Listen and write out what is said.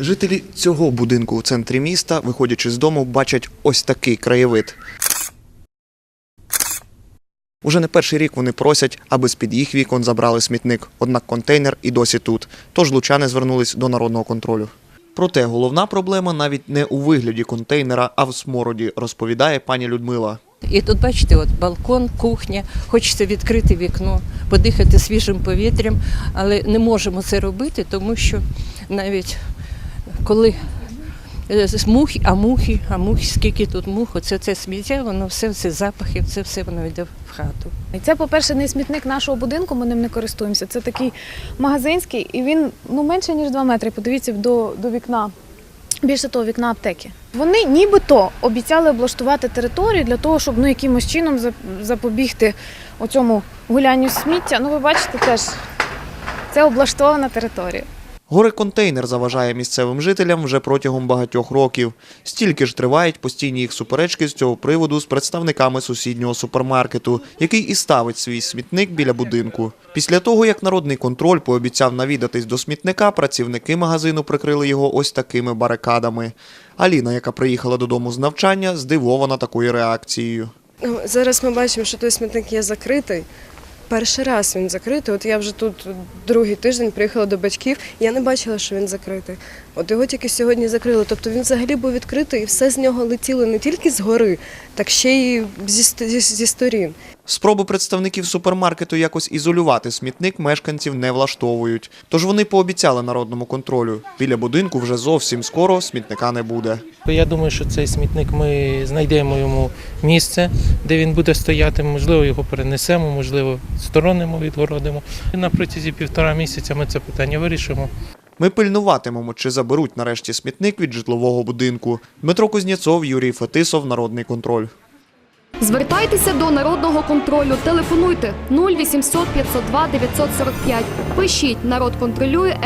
Жителі цього будинку у центрі міста, виходячи з дому, бачать ось такий краєвид. Уже не перший рік вони просять, аби з-під їх вікон забрали смітник. Однак контейнер і досі тут. Тож лучани звернулись до народного контролю. Проте головна проблема навіть не у вигляді контейнера, а в смороді, розповідає пані Людмила. І тут, бачите, от балкон, кухня, хочеться відкрити вікно, подихати свіжим повітрям, але не можемо це робити, тому що навіть коли е, мухи, а мухи, а мухи, скільки тут мух, оце це сміття, воно все, це запахи, це все воно йде в хату. Це, по-перше, не смітник нашого будинку, ми ним не користуємося. Це такий магазинський, і він ну, менше, ніж 2 метри. Подивіться до, до вікна. Більше того, вікна аптеки. Вони нібито обіцяли облаштувати територію для того, щоб ну, якимось чином запобігти оцьому гулянню сміття. Ну, ви бачите теж, це облаштована територія. Горе-контейнер заважає місцевим жителям вже протягом багатьох років. Стільки ж тривають постійні їх суперечки з цього приводу з представниками сусіднього супермаркету, який і ставить свій смітник біля будинку. Після того, як народний контроль пообіцяв навідатись до смітника, працівники магазину прикрили його ось такими барикадами. Аліна, яка приїхала додому з навчання, здивована такою реакцією. Зараз ми бачимо, що той смітник є закритий. Перший раз він закритий. От я вже тут другий тиждень приїхала до батьків. Я не бачила, що він закритий. От його тільки сьогодні закрили. Тобто він взагалі був відкритий і все з нього летіло не тільки згори, так ще й зі, зі, зі сторін. Спроби представників супермаркету якось ізолювати смітник мешканців не влаштовують. Тож вони пообіцяли народному контролю. Біля будинку вже зовсім скоро смітника не буде. Я думаю, що цей смітник ми знайдемо йому місце, де він буде стояти. Можливо, його перенесемо, можливо, сторонимо, відгородимо. І на протязі півтора місяця ми це питання вирішимо. Ми пильнуватимемо, чи заберуть нарешті смітник від житлового будинку. Дмитро Кузнєцов, Юрій Фетисов, Народний контроль. Звертайтеся до народного контролю. Телефонуйте 0800 502 945. Пишіть народ контролює.